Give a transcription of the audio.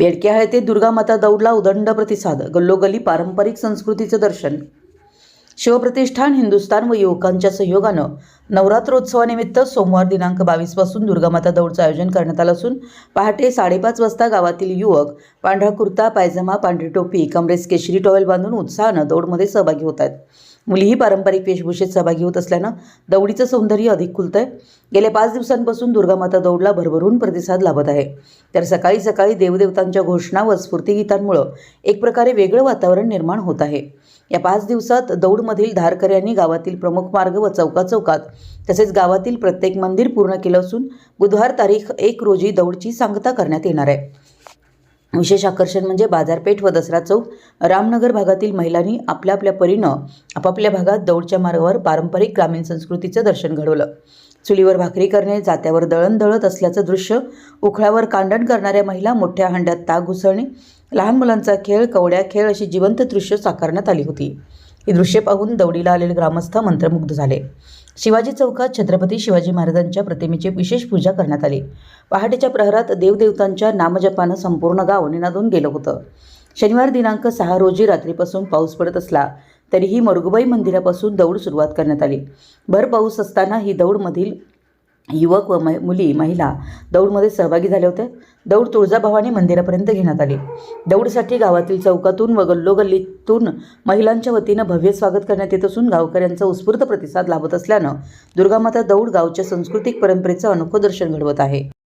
येडक्या दुर्गा दुर्गामाता दौडला उदंड प्रतिसाद गल्लोगल्ली पारंपरिक संस्कृतीचं दर्शन. शिवप्रतिष्ठान हिंदुस्थान व युवकांच्या सहयोगानं नवरात्रोत्सवानिमित्त सोमवार दिनांक बावीसपासून दुर्गामाता दौडचं आयोजन करण्यात आलं असून पहाटे साडेपाच वाजता गावातील युवक पांढरा कुर्ता पायजमा पांढरी टोपी कमरेस केशरी टॉवेल बांधून उत्साहानं दौडमध्ये सहभागी होत आहेत. मुलीही पारंपरिक वेशभूषेत सहभागी होत असल्यानं दौडीचं सौंदर्य अधिक खुलतंय. गेल्या पाच दिवसांपासून दुर्गामाता दौडला भरभरून प्रतिसाद लाभत आहे. तर सकाळी सकाळी देवदेवतांच्या घोषणा व स्फूर्तीगीतांमुळं एक प्रकारे वेगळं वातावरण निर्माण होत आहे. या पाच दिवसात दौडमधील धारकऱ्यांनी गावातील प्रमुख मार्ग व चौकाचौकात तसेच गावातील प्रत्येक मंदिर पूर्ण केलं असून बुधवार तारीख एक रोजी दौडची सांगता करण्यात येणार आहे. विशेष आकर्षण म्हणजे बाजारपेठ व दसरा चौक. रामनगर भागातील महिलांनी आपल्या आपल्या परीनं आपापल्या भागात दौडच्या मार्गावर पारंपरिक ग्रामीण संस्कृतीचं दर्शन घडवलं. चुलीवर भाकरी करणे जात्यावर दळण दळत असल्याचं दृश्य उखळावर कांडण करणाऱ्या महिला मोठ्या हंड्यात ताक घुसळणे लहान मुलांचा खेळ कवड्या खेळ अशी जिवंत दृश्य साकारण्यात आली होती. ही दृश्ये पाहून दौडीला आलेले ग्रामस्थ मंत्रमुग्ध झाले. शिवाजी चौकात छत्रपती शिवाजी महाराजांच्या प्रतिमेची विशेष पूजा करण्यात आली. पहाटेच्या प्रहरात देवदेवतांच्या नामजपानं संपूर्ण गाव निनादून गेलं होतं. शनिवार दिनांक सहा रोजी रात्रीपासून पाऊस पडत असला तरीही मरुगबाई मंदिरापासून दौड सुरुवात करण्यात आली. भर पाऊस असताना ही दौडमधील युवक व मै- मुली महिला दौडमध्ये सहभागी झाले होते दौड तुळजाभवानी मंदिरापर्यंत घेण्यात आली. दौडसाठी गावातील चौकातून व गल्लोगल्लीतून महिलांच्या वतीनं भव्य स्वागत करण्यात येत असून गावकऱ्यांचा उत्स्फूर्त प्रतिसाद लाभत असल्यानं दुर्गामाता दौड गावच्या सांस्कृतिक परंपरेचं अनोखं दर्शन घडवत आहे.